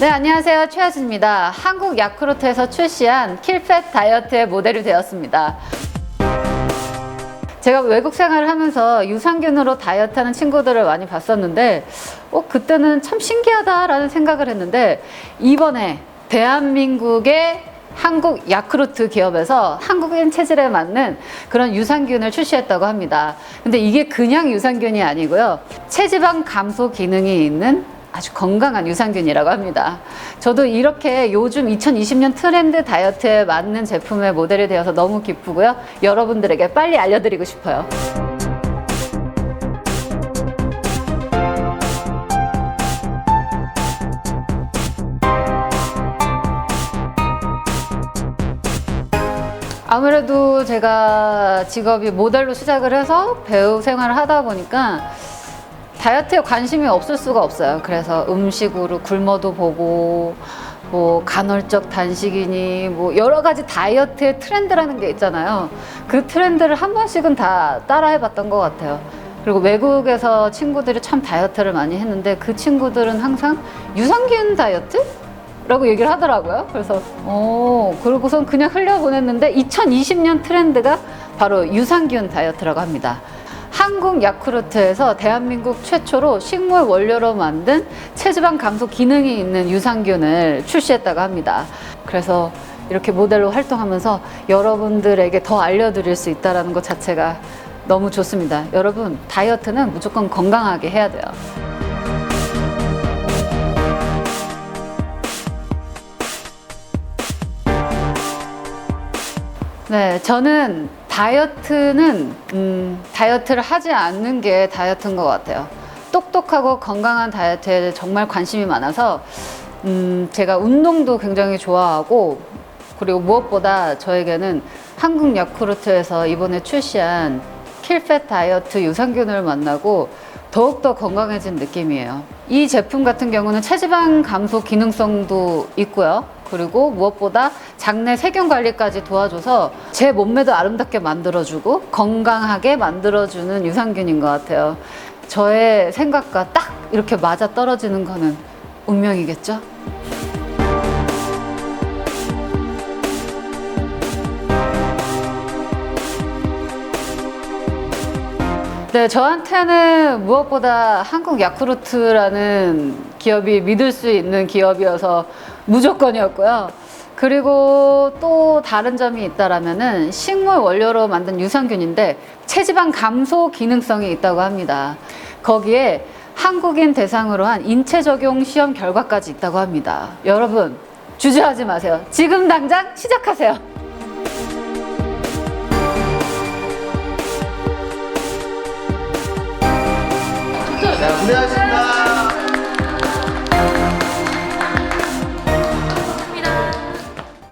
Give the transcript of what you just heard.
네, 안녕하세요. 최하진입니다. 한국 야쿠르트에서 출시한 킬팻 다이어트의 모델이 되었습니다. 제가 외국 생활을 하면서 유산균으로 다이어트 하는 친구들을 많이 봤었는데, 어, 그때는 참 신기하다라는 생각을 했는데, 이번에 대한민국의 한국 야쿠르트 기업에서 한국인 체질에 맞는 그런 유산균을 출시했다고 합니다. 근데 이게 그냥 유산균이 아니고요. 체지방 감소 기능이 있는 아주 건강한 유산균이라고 합니다. 저도 이렇게 요즘 2020년 트렌드 다이어트에 맞는 제품의 모델이 되어서 너무 기쁘고요. 여러분들에게 빨리 알려드리고 싶어요. 아무래도 제가 직업이 모델로 시작을 해서 배우 생활을 하다 보니까 다이어트에 관심이 없을 수가 없어요. 그래서 음식으로 굶어도 보고 뭐 간헐적 단식이니 뭐 여러 가지 다이어트의 트렌드라는 게 있잖아요. 그 트렌드를 한 번씩은 다 따라해 봤던 것 같아요. 그리고 외국에서 친구들이 참 다이어트를 많이 했는데 그 친구들은 항상 유산균 다이어트? 라고 얘기를 하더라고요. 그래서, 어, 그러고선 그냥 흘려보냈는데 2020년 트렌드가 바로 유산균 다이어트라고 합니다. 한국 야쿠르트에서 대한민국 최초로 식물 원료로 만든 체지방 감소 기능이 있는 유산균을 출시했다고 합니다. 그래서 이렇게 모델로 활동하면서 여러분들에게 더 알려드릴 수 있다는 것 자체가 너무 좋습니다. 여러분, 다이어트는 무조건 건강하게 해야 돼요. 네, 저는 다이어트는 음, 다이어트를 하지 않는 게 다이어트인 것 같아요. 똑똑하고 건강한 다이어트에 정말 관심이 많아서 음, 제가 운동도 굉장히 좋아하고 그리고 무엇보다 저에게는 한국 야쿠르트에서 이번에 출시한 킬팻 다이어트 유산균을 만나고 더욱더 건강해진 느낌이에요. 이 제품 같은 경우는 체지방 감소 기능성도 있고요. 그리고 무엇보다 장내 세균 관리까지 도와줘서 제 몸매도 아름답게 만들어주고 건강하게 만들어주는 유산균인 것 같아요. 저의 생각과 딱 이렇게 맞아 떨어지는 거는 운명이겠죠? 네, 저한테는 무엇보다 한국 야쿠르트라는 기업이 믿을 수 있는 기업이어서 무조건이었고요. 그리고 또 다른 점이 있다라면은 식물 원료로 만든 유산균인데 체지방 감소 기능성이 있다고 합니다. 거기에 한국인 대상으로 한 인체 적용 시험 결과까지 있다고 합니다. 여러분, 주저하지 마세요. 지금 당장 시작하세요.